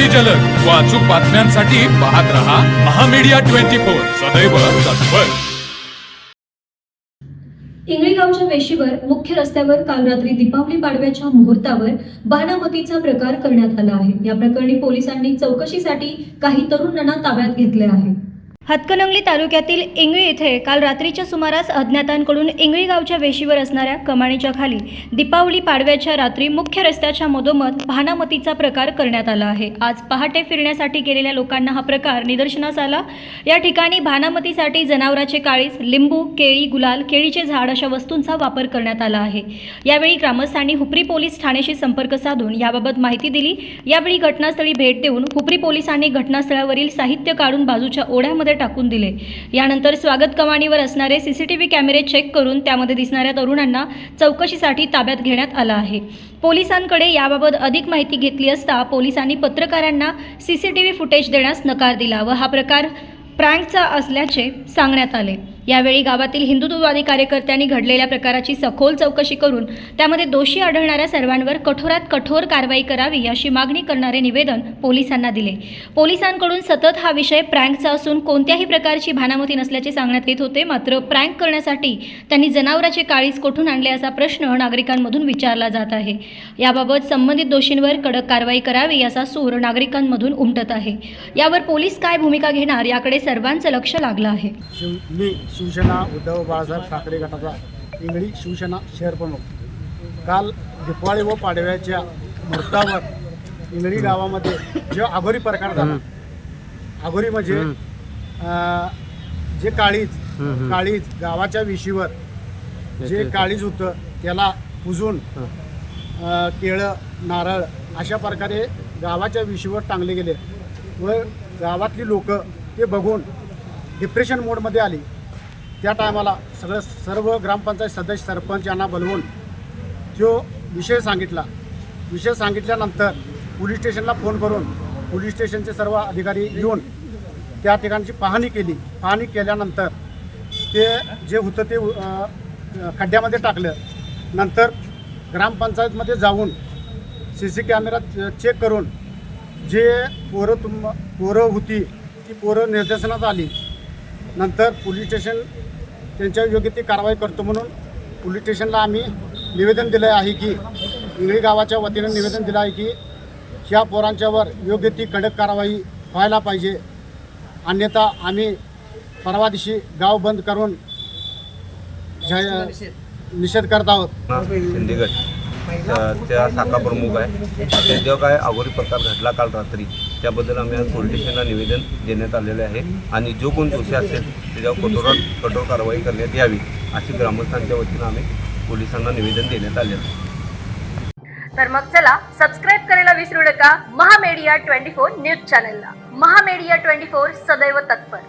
अति जलद. व अचूक बातम्यांसाठी पाहत रहा महामीडिया ट्वेंटी फोर. सदैव तत्पर. इंगळीगावच्या वेशीवर मुख्य रस्त्यावर काल रात्री दीपावली पाडव्याच्या मुहूर्तावर बाणामतीचा प्रकार करण्यात आला आहे. या प्रकरणी पोलिसांनी चौकशीसाठी काही तरुणांना ताब्यात घेतले आहे. हातकणंगली तालुक्यातील इंगळी येथे काल रात्रीच्या सुमारास अज्ञातांकडून इंगळी गावच्या वेशीवर असणाऱ्या कमाणीच्या खाली दीपावली पाडव्याच्या रात्री मुख्य रस्त्याच्या मधोमध भानामतीचा प्रकार करण्यात आला आहे. आज पहाटे फिरण्यासाठी गेलेल्या लोकांना हा प्रकार निदर्शनास आला. या ठिकाणी भानामतीसाठी जनावराचे काळीस लिंबू केळी गुलाल केळीचे झाड अशा वस्तूंचा वापर करण्यात आला आहे. यावेळी ग्रामस्थांनी हुपरी पोलीस ठाण्याशी संपर्क साधून याबाबत माहिती दिली. यावेळी घटनास्थळी भेट देऊन हुपरी पोलिसांनी घटनास्थळावरील साहित्य काढून बाजूच्या ओढ्यामध्ये टाकून दिले. यानंतर स्वागत कमानीवर असणारे सीसीटीव्ही कॅमेरे चेक करून त्यामध्ये दिसणाऱ्या तरुणांना चौकशीसाठी ताब्यात घेण्यात आलं आहे. पोलिसांकडे याबाबत अधिक माहिती घेतली असता पोलिसांनी पत्रकारांना सीसीटीव्ही फुटेज देण्यास नकार दिला व हा प्रकार प्रँकचा असल्याचे सांगण्यात आले. यावेळी गावातील हिंदुत्ववादी कार्यकर्त्यांनी घडलेल्या प्रकाराची सखोल चौकशी करून त्यामध्ये दोषी आढळणाऱ्या सर्वांवर कठोरात कठोर कारवाई करावी अशी मागणी करणारे निवेदन पोलिसांना दिले. पोलिसांकडून सतत हा विषय प्रँकचा असून कोणत्याही प्रकारची भानामती नसल्याचे सांगण्यात येत होते. मात्र प्रँक करण्यासाठी त्यांनी जनावराचे काळीज कोठून आणले असा प्रश्न नागरिकांमधून विचारला जात आहे. याबाबत संबंधित दोषींवर कडक कारवाई करावी असा सूर नागरिकांमधून उमटत आहे. यावर पोलीस काय भूमिका घेणार याकडे सर्वांचं लक्ष लागलं आहे. शिवसेना उद्धव बाळासाहेब ठाकरे गटाचा इंगळी शिवसेना शहर प्रमुख. काल दिपावळी व पाडव्याच्या मुहूर्तावर इंगळी गावामध्ये जो आगोरी प्रकार झाला. आगोरी म्हणजे जे काळीज काळीज गावाच्या विशीवर जे काळीज होतं त्याला पुजून केळं नारळ अशा प्रकारे गावाच्या विशीवर टांगले गेले. व गावातली लोक ते बघून डिप्रेशन मोडमध्ये आली. त्या टायमाला सगळं सर्व ग्रामपंचायत सदस्य सरपंच यांना बोलवून तो विषय सांगितला. विषय सांगितल्यानंतर पोलीस स्टेशनला फोन करून पोलीस स्टेशनचे सर्व अधिकारी येऊन त्या ठिकाणची पाहणी केली. पाहणी केल्यानंतर ते जे होतं ते खड्ड्यामध्ये टाकलं. नंतर ग्रामपंचायतमध्ये जाऊन सी सी कॅमेरा चेक करून जे पोरं तुम पोरं होती ती पोरं निर्देशनात आली. नंतर पोलीस स्टेशन त्यांच्या योग्य ती कारवाई करतो म्हणून पोलीस स्टेशनला आम्ही निवेदन दिलं आहे की इंगळी गावाच्या वतीनं निवेदन दिलं आहे की ह्या पोरांच्यावर योग्य ती कडक कारवाई व्हायला पाहिजे. अन्यथा आम्ही परवा दिवशी गाव बंद करून निषेध करत आहोत. त्या- शाखा प्रमुख आहे. त्याच्यावर काय अगोरी प्रकार घडला काल रात्री त्याबद्दल आम्ही आज पोलीस स्टेशनला निवेदन देण्यात आलेले आहे. आणि जो कोण दोषी असेल त्याच्यावर कठोरात कठोर कारवाई करण्यात यावी अशी ग्रामस्थांच्या वतीनं आम्ही पोलिसांना निवेदन देण्यात आलेलं आहे. तर मग चला सबस्क्राईब करायला विसरू नका. महामेडिया ट्वेंटी फोर न्यूज चॅनलला. महामेडिया ट्वेंटी फोर सदैव तत्पर.